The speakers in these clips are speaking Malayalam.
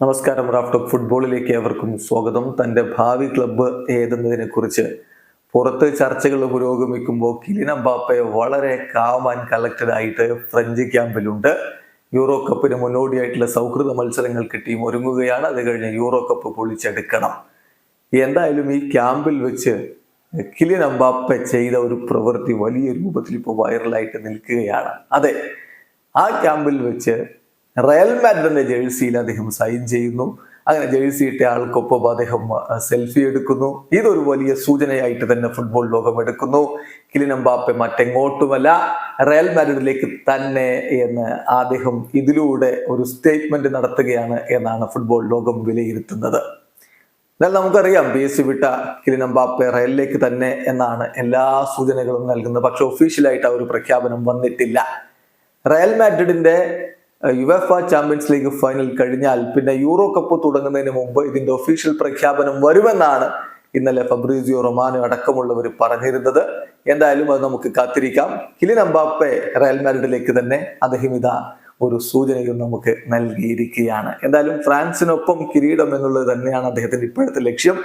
നമസ്കാരം റാഫ്റ്റോക്ക് ഫുട്ബോളിലേക്ക് അവർക്കും സ്വാഗതം. തന്റെ ഭാവി ക്ലബ്ബ് ഏതെന്നതിനെ കുറിച്ച് പുറത്ത് ചർച്ചകൾ പുരോഗമിക്കുമ്പോൾ കിലിന ബാപ്പയെ വളരെ കാം ആൻഡ് കളക്റ്റഡ് ആയിട്ട് ഫ്രഞ്ച് ക്യാമ്പിലുണ്ട്. യൂറോ കപ്പിന് മുന്നോടിയായിട്ടുള്ള സൗഹൃദ മത്സരങ്ങൾക്ക് ടീം ഒരുങ്ങുകയാണ്. അത് കഴിഞ്ഞ് യൂറോ കപ്പ് പൊളിച്ചെടുക്കണം. എന്തായാലും ഈ ക്യാമ്പിൽ വെച്ച് കിലിൻ അംബാപ്പ ചെയ്ത ഒരു പ്രവൃത്തി വലിയ രൂപത്തിൽ ഇപ്പോൾ വൈറലായിട്ട് നിൽക്കുകയാണ്. അതെ ആ ക്യാമ്പിൽ വെച്ച് റയൽ മാഡ്രിഡിന്റെ ജേഴ്സിയിൽ അദ്ദേഹം സൈൻ ചെയ്യുന്നു. അങ്ങനെ ജേഴ്സി ഇട്ട ആൾക്കൊപ്പം അദ്ദേഹം സെൽഫി എടുക്കുന്നു. ഇതൊരു വലിയ സൂചനയായിട്ട് തന്നെ ഫുട്ബോൾ ലോകം എടുക്കുന്നു. കിലിനംബാപ്പെ മറ്റെങ്ങോട്ടുമല്ല. റയൽ മാഡ്രിഡിലേക്ക് തന്നെ എന്ന് അദ്ദേഹം ഇതിലൂടെ ഒരു സ്റ്റേറ്റ്മെന്റ് നടത്തുകയാണ് എന്നാണ് ഫുട്ബോൾ ലോകം വിലയിരുത്തുന്നത്. എന്നാൽ നമുക്കറിയാം പി എസ് സി വിട്ട കിലിനംബാപ്പെ റയലിലേക്ക് തന്നെ എന്നാണ് എല്ലാ സൂചനകളും നൽകുന്നത്. പക്ഷെ ഒഫീഷ്യലായിട്ട് ആ ഒരു പ്രഖ്യാപനം വന്നിട്ടില്ല. റയൽ മാഡ്രിഡിന്റെ യുഎഫ ചാമ്പ്യൻസ് ലീഗ് ഫൈനൽ കഴിഞ്ഞാൽ പിന്നെ യൂറോ കപ്പ് തുടങ്ങുന്നതിന് മുമ്പ് ഇതിന്റെ ഒഫീഷ്യൽ പ്രഖ്യാപനം വരുമെന്നാണ് ഇന്നലെ ഫബ്രീസിയോ റൊമാനോ അടക്കമുള്ളവർ പറഞ്ഞിരുന്നത്. എന്തായാലും അത് നമുക്ക് കാത്തിരിക്കാം. കിലിൻ അമ്പാപ്പെ റയൽ മാഡ്രിഡിലേക്ക് തന്നെ അദ്ദേഹം ഇതാ ഒരു സൂചനയും നമുക്ക് നൽകിയിരിക്കുകയാണ്. എന്തായാലും ഫ്രാൻസിനൊപ്പം കിരീടം എന്നുള്ളത് തന്നെയാണ് അദ്ദേഹത്തിന്റെ ഇപ്പോഴത്തെ ലക്ഷ്യം.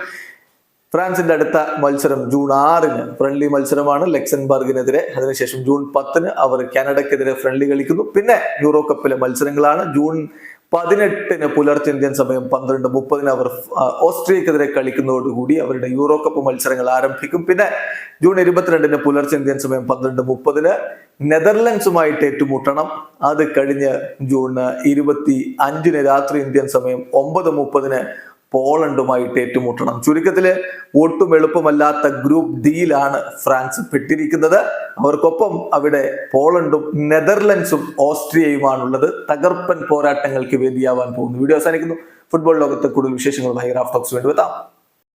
ഫ്രാൻസിന്റെ അടുത്ത മത്സരം ജൂൺ ആറിന് ഫ്രണ്ട്ലി മത്സരമാണ്. ലക്സൻബർഗിനെതിരെ അതിനുശേഷം ജൂൺ പത്തിന് അവർ കാനഡക്കെതിരെ ഫ്രണ്ട്ലി കളിക്കുന്നു. പിന്നെ യൂറോ കപ്പിലെ മത്സരങ്ങളാണ്. ജൂൺ പതിനെട്ടിന് പുലർച്ചെ ഇന്ത്യൻ സമയം പന്ത്രണ്ട് മുപ്പതിന് അവർ ഓസ്ട്രിയക്കെതിരെ കളിക്കുന്നതോടുകൂടി അവരുടെ യൂറോ കപ്പ് മത്സരങ്ങൾ ആരംഭിക്കും. പിന്നെ ജൂൺ ഇരുപത്തിരണ്ടിന് പുലർച്ചെ ഇന്ത്യൻ സമയം പന്ത്രണ്ട് മുപ്പതിന് നെതർലൻഡ്സുമായിട്ട് ഏറ്റുമുട്ടണം. അത് കഴിഞ്ഞ് ജൂൺ ഇരുപത്തി അഞ്ചിന് രാത്രി ഇന്ത്യൻ സമയം ഒമ്പത് മുപ്പതിന് പോളണ്ടുമായിട്ട് ഏറ്റുമുട്ടണം. ചുരുക്കത്തിൽ ഒട്ടും എളുപ്പമല്ലാത്ത ഗ്രൂപ്പ് ഡിയിലാണ് ഫ്രാൻസ് പെട്ടിരിക്കുന്നത്. അവർക്കൊപ്പം അവിടെ പോളണ്ടും നെതർലൻഡ്സും ഓസ്ട്രിയയുമാണുള്ളത്. തകർപ്പൻ പോരാട്ടങ്ങൾക്ക് വേദിയാവാൻ പോകുന്നു. വീഡിയോ അവസാനിക്കുന്നു. ഫുട്ബോൾ ലോകത്തെ കൂടുതൽ വിശേഷങ്ങൾ റാഫ് ടോക്സ് വേണ്ടി